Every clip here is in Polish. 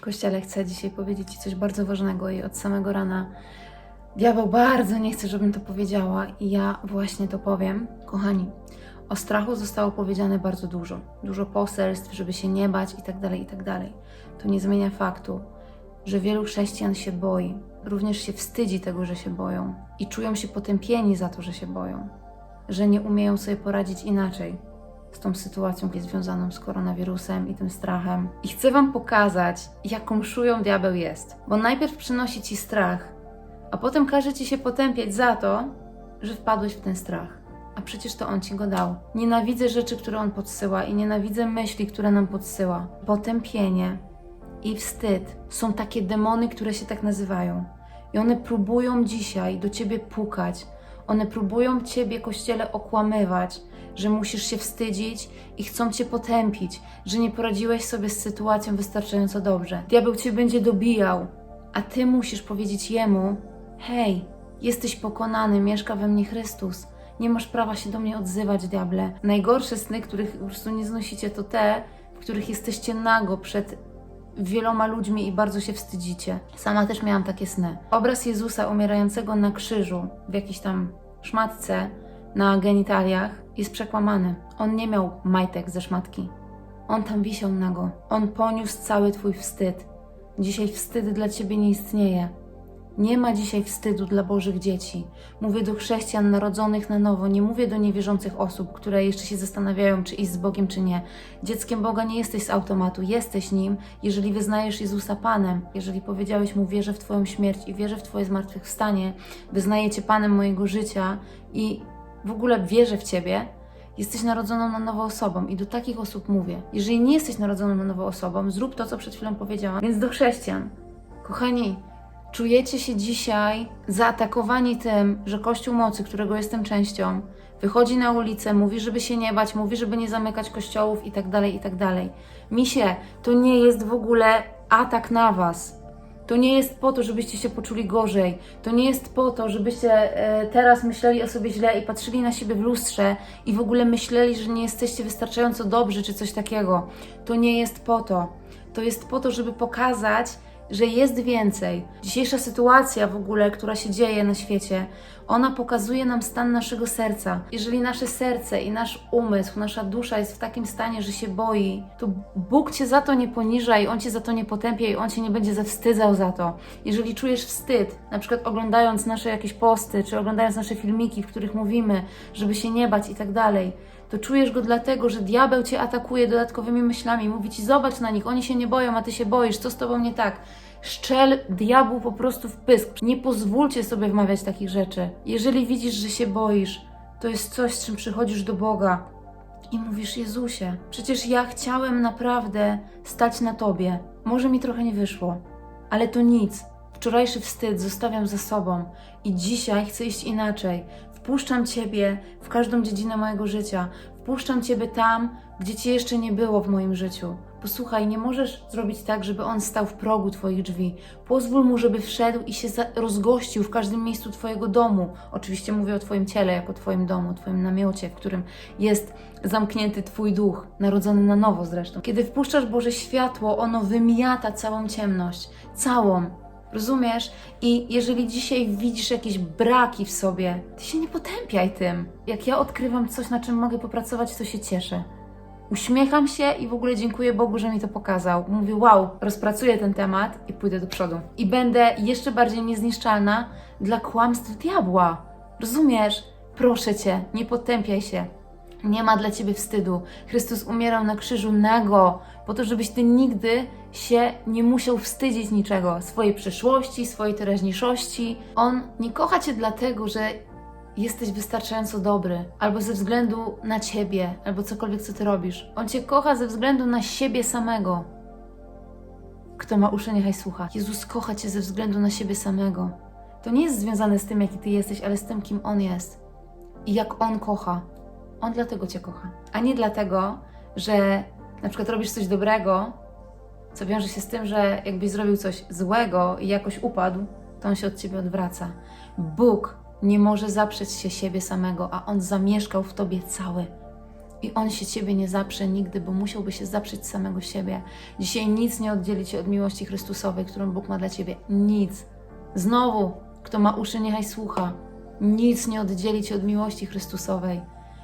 Kościele, chcę dzisiaj powiedzieć Ci coś bardzo ważnego i od samego rana diabeł bardzo nie chce, żebym to powiedziała i ja właśnie to powiem. Kochani, o strachu zostało powiedziane bardzo dużo. Dużo poselstw, żeby się nie bać i tak dalej, i tak dalej. To nie zmienia faktu, że wielu chrześcijan się boi. Również się wstydzi tego, że się boją i czują się potępieni za to, że się boją. Że nie umieją sobie poradzić inaczej z tą sytuacją związaną z koronawirusem i tym strachem. I chcę Wam pokazać, jaką szują diabeł jest. Bo najpierw przynosi Ci strach, a potem każe Ci się potępiać za to, że wpadłeś w ten strach. A przecież to On Ci go dał. Nienawidzę rzeczy, które On podsyła i nienawidzę myśli, które nam podsyła. Potępienie i wstyd są takie demony, które się tak nazywają. I one próbują dzisiaj do Ciebie pukać. One próbują Ciebie, Kościele, okłamywać, że musisz się wstydzić i chcą Cię potępić, że nie poradziłeś sobie z sytuacją wystarczająco dobrze. Diabeł Cię będzie dobijał, a Ty musisz powiedzieć Jemu: Hej, jesteś pokonany, mieszka we mnie Chrystus. Nie masz prawa się do mnie odzywać, diable. Najgorsze sny, których po prostu nie znosicie, to te, w których jesteście nago przed wieloma ludźmi i bardzo się wstydzicie. Sama też miałam takie sny. Obraz Jezusa umierającego na krzyżu w jakiejś tam szmatce na genitaliach jest przekłamany. On nie miał majtek ze szmatki. On tam wisiał nago. On poniósł cały twój wstyd. Dzisiaj wstyd dla ciebie nie istnieje. Nie ma dzisiaj wstydu dla Bożych dzieci. Mówię do chrześcijan narodzonych na nowo, nie mówię do niewierzących osób, które jeszcze się zastanawiają, czy iść z Bogiem, czy nie. Dzieckiem Boga nie jesteś z automatu, jesteś nim, jeżeli wyznajesz Jezusa Panem. Jeżeli powiedziałeś Mu, wierzę w Twoją śmierć i wierzę w Twoje zmartwychwstanie, wyznaję Cię Panem mojego życia i w ogóle wierzę w Ciebie, jesteś narodzoną na nowo osobą i do takich osób mówię. Jeżeli nie jesteś narodzoną na nowo osobą, zrób to, co przed chwilą powiedziałam. Więc do chrześcijan, kochani, czujecie się dzisiaj zaatakowani tym, że Kościół Mocy, którego jestem częścią, wychodzi na ulicę, mówi, żeby się nie bać, mówi, żeby nie zamykać kościołów i tak dalej, i tak. Misie, to nie jest w ogóle atak na was. To nie jest po to, żebyście się poczuli gorzej. To nie jest po to, żebyście e, teraz myśleli o sobie źle i patrzyli na siebie w lustrze i w ogóle myśleli, że nie jesteście wystarczająco dobrzy czy coś takiego. To nie jest po to. To jest po to, żeby pokazać, że jest więcej. Dzisiejsza sytuacja w ogóle, która się dzieje na świecie, ona pokazuje nam stan naszego serca. Jeżeli nasze serce i nasz umysł, nasza dusza jest w takim stanie, że się boi, to Bóg cię za to nie poniża i on cię za to nie potępia i on cię nie będzie zawstydzał za to. Jeżeli czujesz wstyd, na przykład oglądając nasze jakieś posty, czy oglądając nasze filmiki, w których mówimy, żeby się nie bać i tak dalej, to czujesz go dlatego, że diabeł cię atakuje dodatkowymi myślami. Mówi ci, zobacz na nich, oni się nie boją, a ty się boisz, co z tobą nie tak? Szczel diabłu po prostu w pysk. Nie pozwólcie sobie wmawiać takich rzeczy. Jeżeli widzisz, że się boisz, to jest coś, z czym przychodzisz do Boga i mówisz: Jezusie, przecież ja chciałem naprawdę stać na Tobie. Może mi trochę nie wyszło, ale to nic. Wczorajszy wstyd zostawiam za sobą i dzisiaj chcę iść inaczej. Wpuszczam Ciebie w każdą dziedzinę mojego życia. Wpuszczam Ciebie tam, gdzie Cię jeszcze nie było w moim życiu. Posłuchaj, nie możesz zrobić tak, żeby on stał w progu Twoich drzwi. Pozwól mu, żeby wszedł i się rozgościł w każdym miejscu Twojego domu. Oczywiście mówię o Twoim ciele, jako Twoim domu, Twoim namiocie, w którym jest zamknięty Twój duch, narodzony na nowo zresztą. Kiedy wpuszczasz Boże światło, ono wymiata całą ciemność. Całą. Rozumiesz? I jeżeli dzisiaj widzisz jakieś braki w sobie, ty się nie potępiaj tym. Jak ja odkrywam coś, na czym mogę popracować, to się cieszę. Uśmiecham się i w ogóle dziękuję Bogu, że mi to pokazał. Mówię, wow, rozpracuję ten temat i pójdę do przodu. I będę jeszcze bardziej niezniszczalna dla kłamstw diabła. Rozumiesz? Proszę cię, nie potępiaj się. Nie ma dla ciebie wstydu. Chrystus umierał na krzyżu nago, po to, żebyś ty nigdy się nie musiał wstydzić niczego, swojej przeszłości, swojej teraźniejszości. On nie kocha cię dlatego, że jesteś wystarczająco dobry, albo ze względu na ciebie, albo cokolwiek, co ty robisz. On cię kocha ze względu na siebie samego. Kto ma uszy, niechaj słucha. Jezus kocha cię ze względu na siebie samego. To nie jest związane z tym, jaki ty jesteś, ale z tym, kim on jest. I jak on kocha. On dlatego cię kocha. A nie dlatego, że na przykład robisz coś dobrego, co wiąże się z tym, że jakbyś zrobił coś złego i jakoś upadł, to on się od ciebie odwraca. Bóg nie może zaprzeć się siebie samego, a on zamieszkał w tobie cały. I on się ciebie nie zaprze nigdy, bo musiałby się zaprzeć samego siebie. Dzisiaj nic nie oddzieli cię od miłości Chrystusowej, którą Bóg ma dla ciebie. Nic. Znowu, kto ma uszy, niechaj słucha. Nic nie oddzieli cię od miłości Chrystusowej.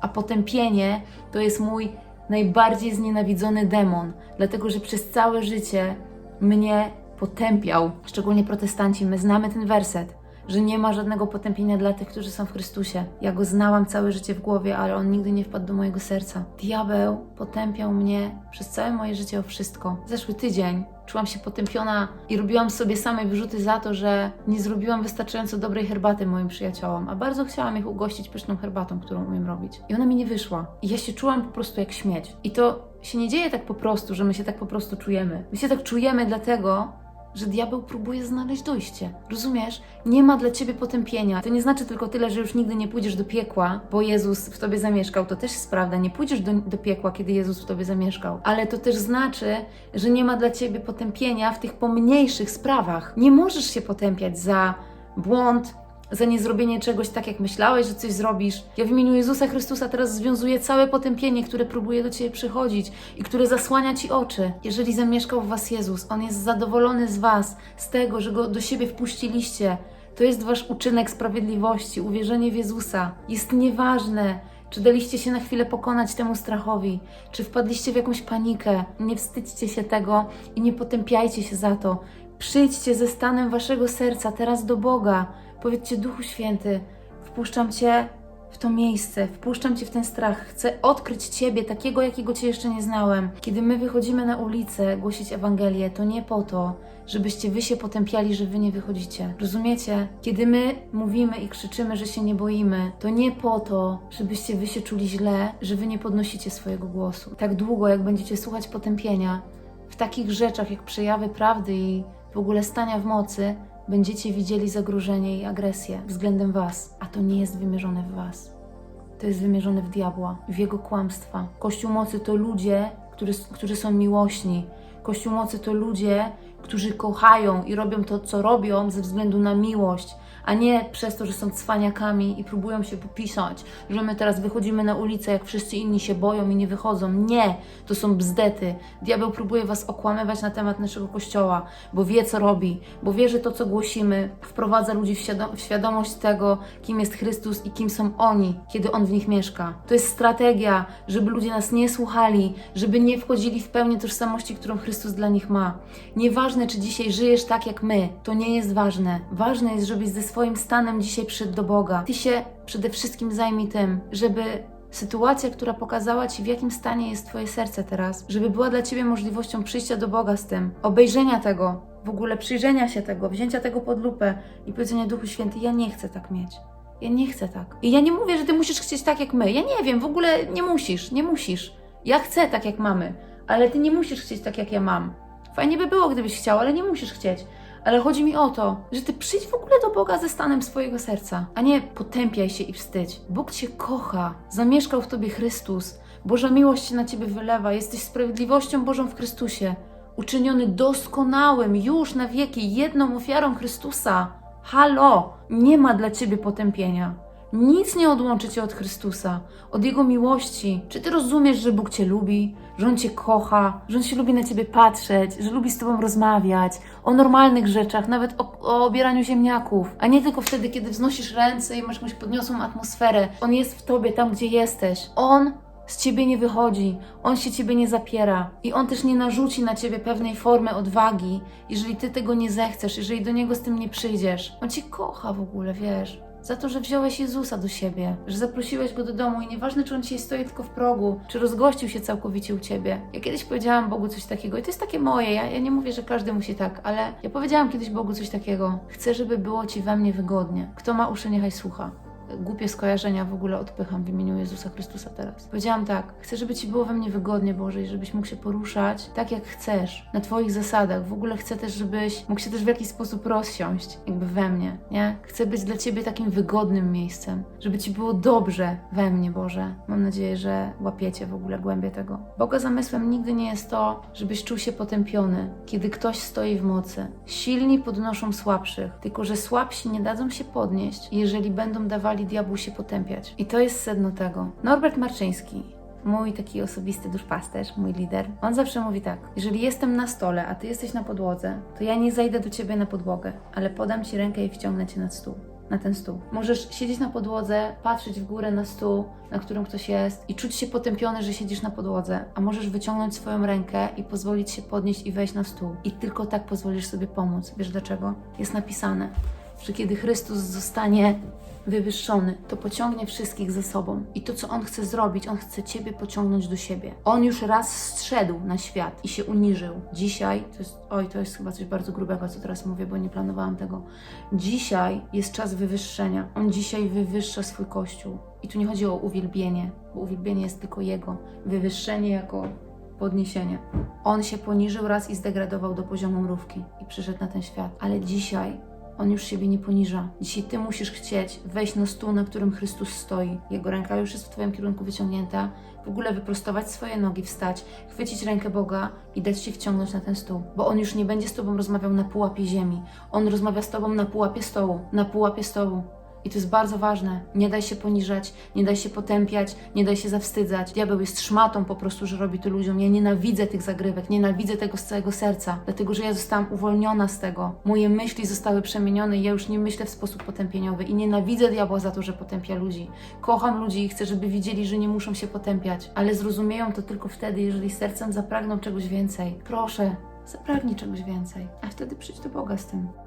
A potępienie to jest mój najbardziej znienawidzony demon, dlatego że przez całe życie mnie potępiał. Szczególnie protestanci, my znamy ten werset, że nie ma żadnego potępienia dla tych, którzy są w Chrystusie. Ja go znałam całe życie w głowie, ale on nigdy nie wpadł do mojego serca. Diabeł potępiał mnie przez całe moje życie o wszystko. Zeszły tydzień czułam się potępiona i robiłam sobie samej wyrzuty za to, że nie zrobiłam wystarczająco dobrej herbaty moim przyjaciołom, a bardzo chciałam ich ugościć pyszną herbatą, którą umiem robić. I ona mi nie wyszła. I ja się czułam po prostu jak śmieć. I to się nie dzieje tak po prostu, że my się tak po prostu czujemy. My się tak czujemy dlatego, że diabeł próbuje znaleźć dojście. Rozumiesz? Nie ma dla ciebie potępienia. To nie znaczy tylko tyle, że już nigdy nie pójdziesz do piekła, bo Jezus w tobie zamieszkał. To też jest prawda. Nie pójdziesz do, do piekła, kiedy Jezus w tobie zamieszkał. Ale to też znaczy, że nie ma dla ciebie potępienia w tych pomniejszych sprawach. Nie możesz się potępiać za błąd, za niezrobienie czegoś tak, jak myślałeś, że coś zrobisz. Ja w imieniu Jezusa Chrystusa teraz związuję całe potępienie, które próbuje do Ciebie przychodzić i które zasłania Ci oczy. Jeżeli zamieszkał w Was Jezus, On jest zadowolony z Was, z tego, że Go do siebie wpuściliście. To jest Wasz uczynek sprawiedliwości, uwierzenie w Jezusa. Jest nieważne, czy daliście się na chwilę pokonać temu strachowi, czy wpadliście w jakąś panikę. Nie wstydźcie się tego i nie potępiajcie się za to. Przyjdźcie ze stanem Waszego serca teraz do Boga. Powiedzcie, Duchu Święty, wpuszczam Cię w to miejsce, wpuszczam Cię w ten strach. Chcę odkryć Ciebie, takiego, jakiego Cię jeszcze nie znałem. Kiedy my wychodzimy na ulicę głosić Ewangelię, to nie po to, żebyście Wy się potępiali, że Wy nie wychodzicie. Rozumiecie? Kiedy my mówimy i krzyczymy, że się nie boimy, to nie po to, żebyście Wy się czuli źle, że Wy nie podnosicie swojego głosu. Tak długo, jak będziecie słuchać potępienia, w takich rzeczach jak przejawy prawdy i w ogóle stania w mocy, będziecie widzieli zagrożenie i agresję względem Was, a to nie jest wymierzone w Was. To jest wymierzone w diabła, w jego kłamstwa. Kościół mocy to ludzie, którzy, którzy są miłośni. Kościół mocy to ludzie, którzy kochają i robią to, co robią ze względu na miłość, a nie przez to, że są cwaniakami i próbują się popisać, że my teraz wychodzimy na ulicę, jak wszyscy inni się boją i nie wychodzą. Nie, to są bzdety. Diabeł próbuje was okłamywać na temat naszego kościoła, bo wie, co robi, bo wie, że to, co głosimy, wprowadza ludzi w, w świadomość tego, kim jest Chrystus i kim są oni, kiedy On w nich mieszka. To jest strategia, żeby ludzie nas nie słuchali, żeby nie wchodzili w pełnię tożsamości, którą Chrystus dla nich ma. Nieważne, czy dzisiaj żyjesz tak jak my, to nie jest ważne. Ważne jest, żebyś ze swoim stanem dzisiaj przyszedł do Boga. Ty się przede wszystkim zajmij tym, żeby sytuacja, która pokazała Ci, w jakim stanie jest Twoje serce teraz, żeby była dla Ciebie możliwością przyjścia do Boga z tym, obejrzenia tego, w ogóle przyjrzenia się tego, wzięcia tego pod lupę i powiedzenia Duchu Święty, ja nie chcę tak mieć. Ja nie chcę tak. I ja nie mówię, że ty musisz chcieć tak jak my. Ja nie wiem, w ogóle nie musisz, nie musisz. Ja chcę tak jak mamy, ale ty nie musisz chcieć tak jak ja mam. Fajnie by było, gdybyś chciał, ale nie musisz chcieć. Ale chodzi mi o to, że ty przyjdź w ogóle do Boga ze stanem swojego serca, a nie potępiaj się i wstydź. Bóg cię kocha, zamieszkał w tobie Chrystus. Boża miłość się na ciebie wylewa, jesteś sprawiedliwością Bożą w Chrystusie. Uczyniony doskonałym już na wieki jedną ofiarą Chrystusa. Halo, nie ma dla ciebie potępienia. Nic nie odłączy cię od Chrystusa, od Jego miłości. Czy ty rozumiesz, że Bóg cię lubi, że On cię kocha, że On się lubi na ciebie patrzeć, że lubi z tobą rozmawiać o normalnych rzeczach, nawet o, o obieraniu ziemniaków, a nie tylko wtedy, kiedy wznosisz ręce i masz jakąś podniosłą atmosferę. On jest w tobie, tam gdzie jesteś. On z ciebie nie wychodzi, on się ciebie nie zapiera i on też nie narzuci na ciebie pewnej formy odwagi, jeżeli ty tego nie zechcesz, jeżeli do niego z tym nie przyjdziesz. On cię kocha w ogóle, wiesz. Za to, że wziąłeś Jezusa do siebie, że zaprosiłeś go do domu i nieważne, czy on dzisiaj stoi tylko w progu, czy rozgościł się całkowicie u ciebie. Ja kiedyś powiedziałam Bogu coś takiego i to jest takie moje. Ja, ja nie mówię, że każdy musi tak, ale ja powiedziałam kiedyś Bogu coś takiego. Chcę, żeby było ci we mnie wygodnie. Kto ma uszy, niechaj słucha głupie skojarzenia w ogóle odpycham w imieniu Jezusa Chrystusa teraz. Powiedziałam tak, chcę, żeby Ci było we mnie wygodnie, Boże, i żebyś mógł się poruszać tak, jak chcesz, na Twoich zasadach. W ogóle chcę też, żebyś mógł się też w jakiś sposób rozsiąść, jakby we mnie, nie? Chcę być dla Ciebie takim wygodnym miejscem, żeby Ci było dobrze we mnie, Boże. Mam nadzieję, że łapiecie w ogóle głębię tego. Boga zamysłem nigdy nie jest to, żebyś czuł się potępiony, kiedy ktoś stoi w mocy. Silni podnoszą słabszych, tylko że słabsi nie dadzą się podnieść, jeżeli będą dawali diabłu się potępiać. I to jest sedno tego. Norbert Marczyński mój taki osobisty duszpasterz, mój lider, on zawsze mówi tak: Jeżeli jestem na stole, a ty jesteś na podłodze, to ja nie zajdę do ciebie na podłogę, ale podam ci rękę i wciągnę cię na stół. Na ten stół. Możesz siedzieć na podłodze, patrzeć w górę na stół, na którym ktoś jest i czuć się potępiony, że siedzisz na podłodze, a możesz wyciągnąć swoją rękę i pozwolić się podnieść i wejść na stół. I tylko tak pozwolisz sobie pomóc. Wiesz dlaczego? Jest napisane, że kiedy Chrystus zostanie wywyższony, to pociągnie wszystkich ze sobą. I to, co On chce zrobić, On chce Ciebie pociągnąć do siebie. On już raz zszedł na świat i się uniżył. Dzisiaj, to jest, oj, to jest chyba coś bardzo grubego, co teraz mówię, bo nie planowałam tego. Dzisiaj jest czas wywyższenia. On dzisiaj wywyższa swój Kościół. I tu nie chodzi o uwielbienie, bo uwielbienie jest tylko Jego. Wywyższenie jako podniesienie. On się poniżył raz i zdegradował do poziomu mrówki i przyszedł na ten świat. Ale dzisiaj on już siebie nie poniża. Dzisiaj ty musisz chcieć wejść na stół, na którym Chrystus stoi. Jego ręka już jest w twoim kierunku wyciągnięta. W ogóle wyprostować swoje nogi, wstać, chwycić rękę Boga i dać ci wciągnąć na ten stół. Bo on już nie będzie z tobą rozmawiał na pułapie ziemi. On rozmawia z tobą na pułapie stołu. Na pułapie stołu. I to jest bardzo ważne. Nie daj się poniżać, nie daj się potępiać, nie daj się zawstydzać. Diabeł jest szmatą po prostu, że robi to ludziom. Ja nienawidzę tych zagrywek, nienawidzę tego z całego serca, dlatego że ja zostałam uwolniona z tego. Moje myśli zostały przemienione i ja już nie myślę w sposób potępieniowy i nienawidzę diabła za to, że potępia ludzi. Kocham ludzi i chcę, żeby widzieli, że nie muszą się potępiać, ale zrozumieją to tylko wtedy, jeżeli sercem zapragną czegoś więcej. Proszę, zapragnij czegoś więcej, a wtedy przyjdź do Boga z tym.